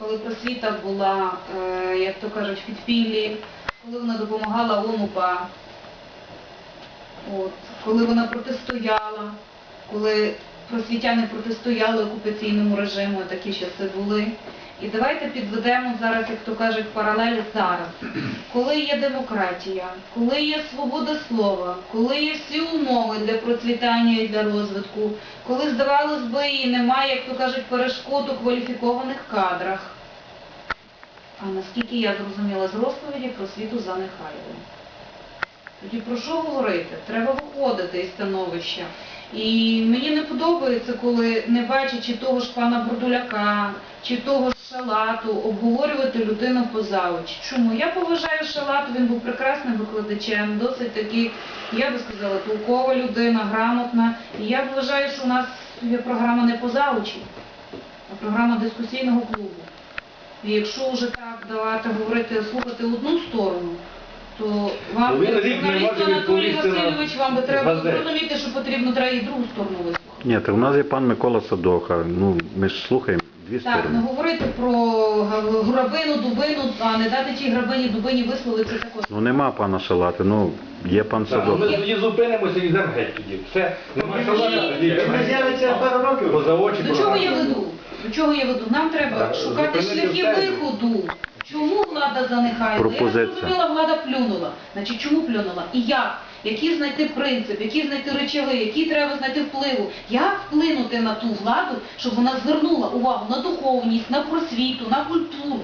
Коли просвіта була, е, як то кажуть, в підпіллі, коли вона допомагала ОМУПА, от, коли вона протистояла, коли просвітяни протистояли окупаційному режиму, такі часи були. І давайте підведемо зараз, як то кажуть, паралель зараз. Коли є демократія, коли є свобода слова, коли є всі умови для процвітання і для розвитку, коли, здавалось би, і немає, як то кажуть, перешкод у кваліфікованих кадрах. А наскільки я зрозуміла з розповіді про світу за Нехаєвим. Тоді про що говорити? Треба виходити із становища. І мені не подобається, коли не бачачи того ж пана Бурдуляка, чи того ж Шалату, обговорювати людину поза очі. Чому? Я поважаю Шалату, він був прекрасним викладачем, досить такий, я би сказала, толкова людина, грамотна. І я вважаю, що у нас є програма не поза очі, а програма дискусійного клубу. І якщо вже так давати говорити, слухати одну сторону, то вам, журналіст Анатолій Васильович, вам би треба зрозуміти, що потрібно треба і другу сторону вислухати. Ні, то в нас є пан Микола Садоха. Ну, ми ж слухаємо дві Так, не говорити про га- грабину, дубину, а не дати тій грабині, дубині висловити також. Ну нема пана Шалати, ну є пан Так, ну, Садоха. Ми тоді зупинимося і йдемо геть тоді. Все, нема що ладно, тоді Ми з'явиться пару років. Поза очі До чого я веду? До чого я веду? Нам треба Так, шукати зупинити шляхи все. виходу. Чому влада занихає? Я Пропозиція. зрозуміла, влада плюнула. Значить, чому плюнула? І як? Який знайти принцип, які знайти речаги, які треба знайти впливу? Як вплинути на ту владу, щоб вона звернула увагу на духовність, на просвіту, на культуру?